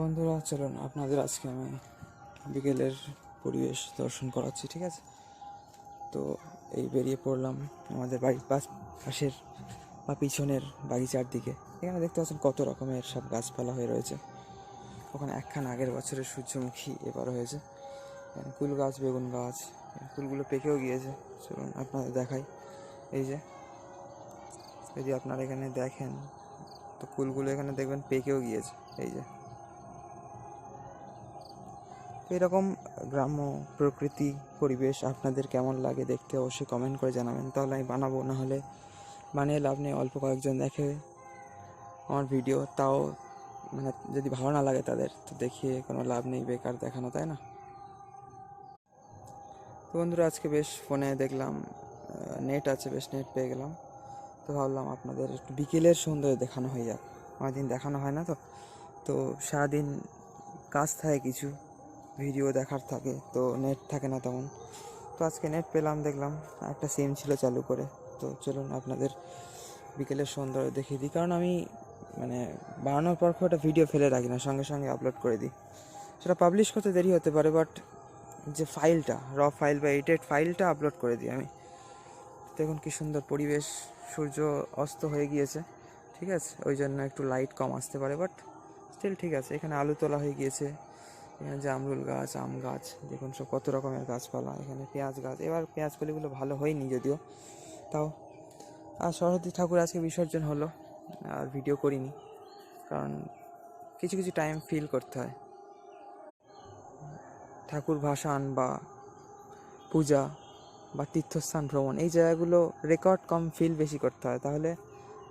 বন্ধুরা, চলুন আপনাদের আজকে আমি বিকেলের পরিবেশ দর্শন করাচ্ছি, ঠিক আছে? তো এই বেরিয়ে পড়লাম আমাদের বাড়ির পাশ পাশের বা পিছনের বাগিচার দিকে এখানে দেখতে পাচ্ছেন কত রকমের সব গাছপালা হয়ে রয়েছে। ওখানে একখান আগের বছরের সূর্যমুখী এবার হয়েছে। কুল গাছ, বেগুন গাছ কুলগুলো পেকেও গিয়েছে। চলুন আপনাদের দেখাই। এই যে, যদি আপনারা এখানে দেখেন, তো কুলগুলো এখানে দেখবেন পেকেও গিয়েছে। এই যে এরকম গ্রাম্য প্রকৃতি, পরিবেশ আপনাদের কেমন লাগে দেখতে অবশ্যই কমেন্ট করে জানাবেন। তাহলে আমি বানাবো না হলে বানিয়ে লাভ নেই, অল্প কয়েকজন দেখে আমার ভিডিও তাও মানে যদি ভালো না লাগে তাদের, তো দেখিয়ে কোনো লাভ নেই, বেকার দেখানো, তাই না? তো বন্ধুরা, আজকে বেশ ফোনে দেখলাম নেট আছে, বেশ নেট পেয়ে গেলাম। তো ভাবলাম আপনাদের একটু বিকেলের সৌন্দর্য দেখানো হয়ে যাক। অনেকদিন দেখানো হয় না তো। তো সারাদিন কাজ থাকে কিছু ভিডিও দেখার থাকে, তো নেট থাকে না তেমন। তো আজকে নেট পেলাম, দেখলাম একটা সিম ছিল চালু করে। তো চলুন আপনাদের বিকেলের সৌন্দর্য দেখিয়ে দিই। কারণ আমি মানে বানানোর পর খুব একটা ভিডিও ফেলে রাখি না, সঙ্গে সঙ্গে আপলোড করে দিই। সেটা পাবলিশ করতে দেরি হতে পারে বাট যে ফাইলটা র ফাইল বা এডিটেড ফাইলটা আপলোড করে দিই আমি। দেখুন কি সুন্দর পরিবেশ, সূর্য অস্ত হয়ে গিয়েছে, ঠিক আছে? ওই জন্য একটু লাইট কম আসতে পারে বাট স্টিল ঠিক আছে। এখানে আলু তোলা হয়ে গিয়েছে। এখানে জামরুল গাছ, আম গাছ, দেখুন সব কত রকমের গাছপালা, এখানে পেঁয়াজ গাছ। এবার পেঁয়াজ কলিগুলো ভালো হয়নি যদিও, তাও। আর সরস্বতী ঠাকুর আজকে বিসর্জন হলো, আর ভিডিও করিনি, কারণ কিছু কিছু টাইম ফিল করতে হয়। ঠাকুর ভাসান বা পূজা বা তীর্থস্থান ভ্রমণ, এই জায়গাগুলো রেকর্ড কম ফিল বেশি করতে হয়, তাহলে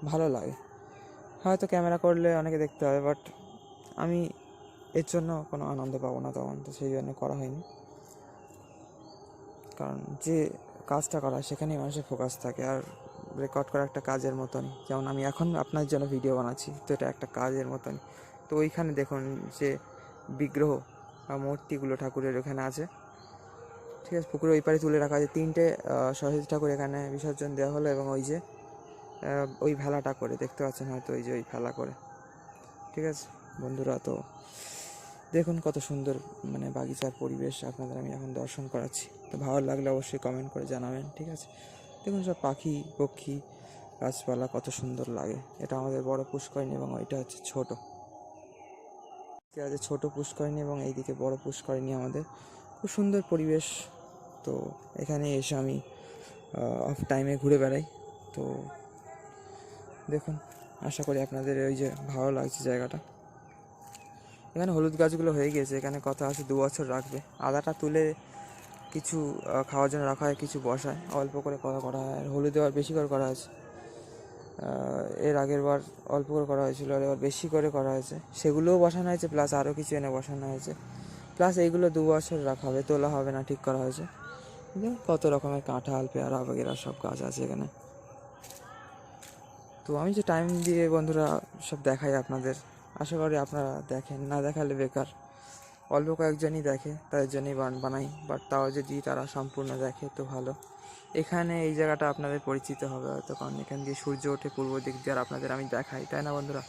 ভালো লাগে। হয়তো ক্যামেরা করলে অনেকে দেখতে হবে বাট আমি এর জন্য কোনো আনন্দ পাবো না তখন, তো সেই জন্য করা হয়নি। কারণ যে কাজটা করা সেখানেই মানুষের ফোকাস থাকে। আর রেকর্ড করা একটা কাজের মতনই। যেমন আমি এখন আপনার জন্য ভিডিও বানাচ্ছি, তো এটা একটা কাজের মতনই। তো ওইখানে দেখুন যে বিগ্রহ বা মূর্তিগুলো ঠাকুরের ওখানে আছে। ঠিক আছে পুকুরে ওই পারে তুলে রাখা আছে। তিনটে সরস্বতী ঠাকুর এখানে বিসর্জন দেওয়া হলো এবং ওই যে ওই ভেলাটা করে, দেখতে পাচ্ছেন হয়তো ওই যে ওই ভেলা করে। ঠিক আছে, বন্ধুরা, তো দেখুন কত সুন্দর মানে বাগিচার পরিবেশ আপনাদের আমি এখন দর্শন করাচ্ছি। তো ভালো লাগলে অবশ্যই কমেন্ট করে জানাবেন, ঠিক আছে? দেখুন সব পাখি, পক্ষী, গাছপালা কত সুন্দর লাগে। এটা আমাদের বড় পুষ্করিণী এবং ওইটা হচ্ছে ছোট। আছে ছোট পুষ্করিণী এবং এইদিকে বড় পুষ্করিণী আমাদের। খুব সুন্দর পরিবেশ। তো এখানে এসে আমি অফ টাইমে ঘুরে বেড়াই। তো দেখুন, আশা করি আপনাদের ওই যে ভালো লাগছে জায়গাটা। এখানে হলুদ গাছগুলো হয়ে গিয়েছে, এখানে কথা আছে দু বছর রাখবে। আদাটা তুলে কিছু খাওয়ার জন্য রাখা হয়, কিছু বসায়, অল্প করে করা করা হয়। আর হলুদ এবার বেশি করে করা হয়েছে। এর আগের বার অল্প করে করা হয়েছিল, আর এবার বেশি করে করা হয়েছে। সেগুলোও বসানো হয়েছে, প্লাস আরও কিছু এনে বসানো হয়েছে। প্লাস এইগুলো দু বছর রাখা হবে, তোলা হবে না, ঠিক করা হয়েছে। কত রকমের কাঁঠাল, পেয়ারা বগেরা সব গাছ আছে এখানে। তো আমি যে টাইম দিয়ে বন্ধুরা সব দেখাই আপনাদের আশা করি আপনারা দেখেন, না দেখালে বেকার। অল্প কয়েকজনই দেখে, তাদের জন্যই বান বানাই বাট তাও যদি তারা সম্পূর্ণ দেখে তো ভালো। এখানে এই জায়গাটা আপনাদের পরিচিত হবে হয়তো, কারণ এখান দিয়ে সূর্য ওঠে পূর্ব দিক দিয়ে আর আপনাদের আমি দেখাই, তাই না বন্ধুরা?